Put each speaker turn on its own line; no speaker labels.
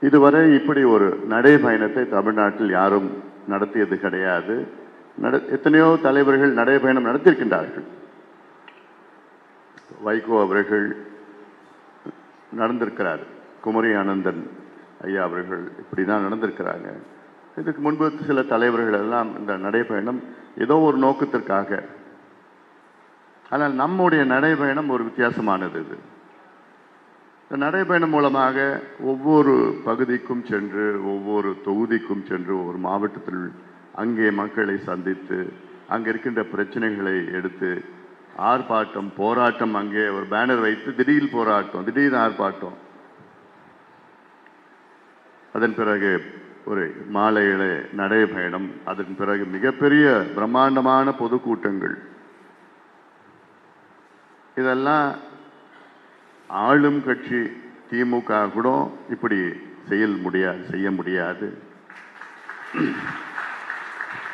இதுவரை இப்படி ஒரு நடைபயணத்தை தமிழ்நாட்டில் யாரும் நடத்தியது கிடையாது. நட எத்தனையோ தலைவர்கள் நடைபயணம் நடத்தியிருக்கின்றார்கள். வைகோ அவர்கள் நடந்திருக்கிறார். குமரி ஆனந்தன் ஐயா அவர்கள் இப்படி தான் நடந்திருக்கிறாங்க. இதுக்கு முன்பு சில தலைவர்கள் எல்லாம் இந்த நடைபயணம் ஏதோ ஒரு நோக்கத்திற்காக. ஆனால் நம்முடைய நடைபயணம் ஒரு வித்தியாசமானது இது. இந்த நடைபயணம் மூலமாக ஒவ்வொரு பகுதிக்கும் சென்று ஒவ்வொரு தொகுதிக்கும் சென்று ஒவ்வொரு மாவட்டத்தில் அங்கே மக்களை சந்தித்து அங்கே இருக்கின்ற பிரச்சனைகளை எடுத்து ஆர்ப்பாட்டம் போராட்டம் அங்கே ஒரு பேனர் வைத்து திடீர் போராட்டம் திடீர் ஆர்ப்பாட்டம். அதன் பிறகு ஒரு மாலையில நடைபயணம் அதன் பிறகு மிகப்பெரிய பிரம்மாண்டமான பொதுக்கூட்டங்கள். இதெல்லாம் ஆளும் கட்சி திமுக கூட இப்படி செயல் முடியாது செய்ய முடியாது.